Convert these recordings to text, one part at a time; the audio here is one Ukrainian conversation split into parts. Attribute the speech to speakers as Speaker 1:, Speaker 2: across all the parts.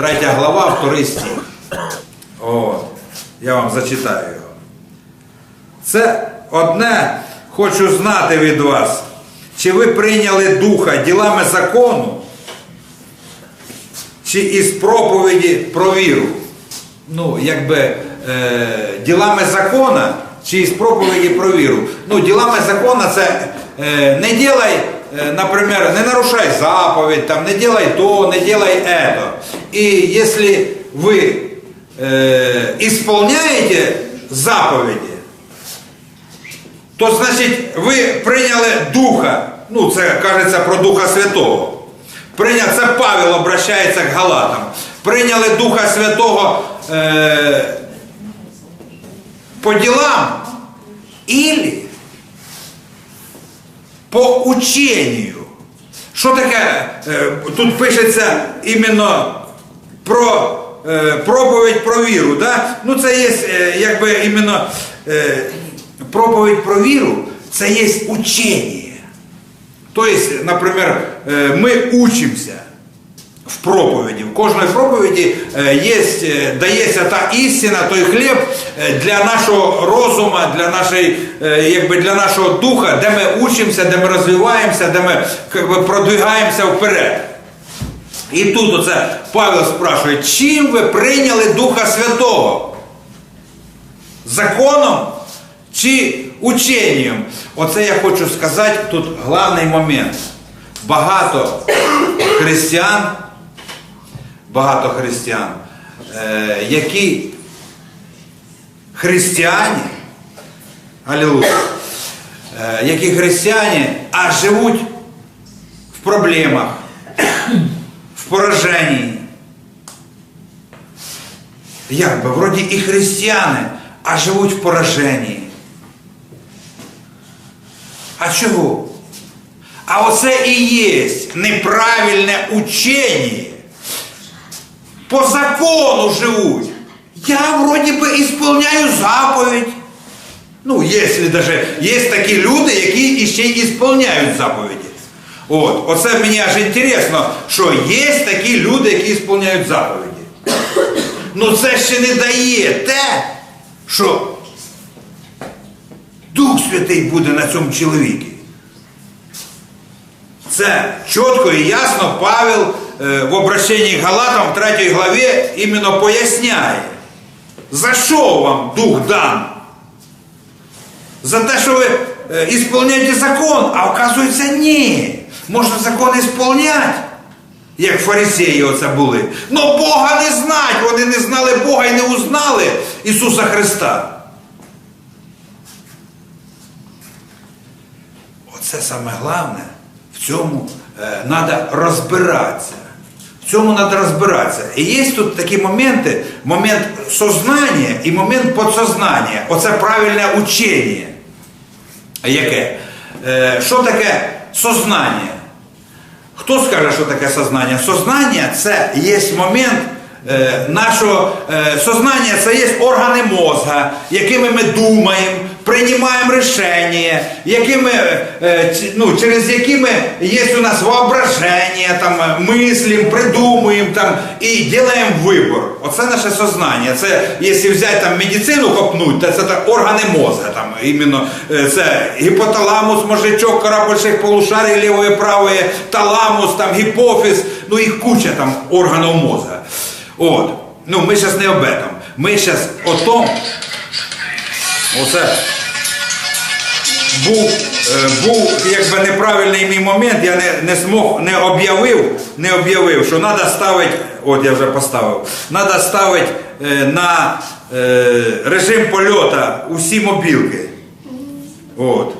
Speaker 1: третя глава, вторий стих. От, я вам зачитаю його. Це одне хочу знати від вас, чи ви прийняли духа ділами закону, чи із проповіді про віру. Ну, якби е, ділами закона, чи із проповіді про віру. Ну, ділами закона це е, не ділай, е, наприклад, не нарушай заповідь, там, не делай то, не делай это. І якщо ви е, исполняете заповіді, то значить ви прийняли Духа, ну це кажеться про Духа Святого. Прийняв, це Павел обращається к Галатам. Прийняли Духа Святого е, по ділам или по ученню. Що таке? е, тут пишеться іменно про е, проповідь про віру. Да? Ну це є е, якби іменно е, проповідь про віру, це є учення. Тобто, наприклад, е, ми учимося в проповіді. В кожної проповіді е, є, е, дається та істина, той хліб е, для нашого розуму, для, нашої, якби для нашого духа, де ми учимося, де ми розвиваємося, де ми якби, продвигаємося вперед. І тут оце Павел спрашує, чим ви прийняли Духа Святого? Законом чи ученням? Оце я хочу сказати тут головний момент. Багато християн, багато християн, е, які християні, алілуя, е, які християні, а живуть в проблемах, в пораженні. Як би, вроді і християни, а живуть в пораженні. А чого? А оце і є неправильне учення. По закону живуть. Я вроді би ісполняю заповідь. Ну, якщо даже є такі люди, які ще й ісполняють заповіді. От, оце мені аж інтересно, що є такі люди, які ісполняють заповіді. Ну це ще не дає те, що Дух Святий буде на цьому чоловіку. Це чітко і ясно Павел е, в обращенні Галатам в 3 главі іменно поясняє, за що вам Дух дан? За те, що ви е, ісполняєте закон, а оказується ні. Можна закон ісполняти, як фарисеї оце були. Но Бога не знать, вони не знали Бога і не узнали Ісуса Христа. Оце саме головне, в цьому треба розбиратися. В цьому треба розбиратися. І є тут такі моменти, момент сознання і момент подсознання. Оце правильне учення. Яке? Е, Що таке сознання? Хто скаже, що таке сознання? Сознання це є момент е, нашого е, сознання, це є органи мозга, якими ми думаємо, приймаємо рішення, якими, е, ну, через якими є у нас воображення, там, е, мислимо, придумуємо там, і робимо вибір. Оце наше сознання. Це, якщо взяти там, медицину копнуть, то це так, органи мозга. Там, іменно, е, це гіпоталамус, мозжечок, кора больших полушарій, лівої, правої, таламус, там, гіпофіз, ну їх куча там органів мозга. От. Ну, ми зараз не об этом. Ми зараз о том, оце був, е, був якби неправильний мій момент, я не, не змог, не об'явив, не об'явив, що треба ставити, от я вже поставив, треба ставити е, на е, режим польота усі мобілки. От.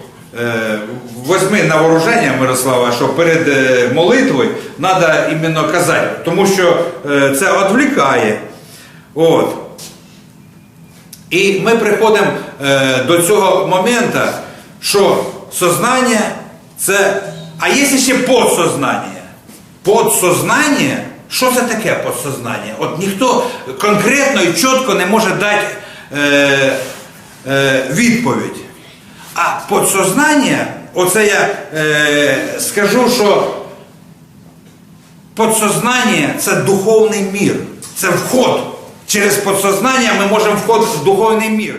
Speaker 1: Возьми на вооруження, Мирослава, що перед молитвою треба іменно казати, тому що це відвлікає. От. І ми приходимо е, до цього моменту, що сознання це. А є ще подсознання. Подсознання, що це таке подсознання? От ніхто конкретно і чітко не може дати е, е, відповідь. А подсознання, оце я е, скажу, що Подсознання це духовний мір. Це вход. Через подсознання ми можемо входити в духовний мір.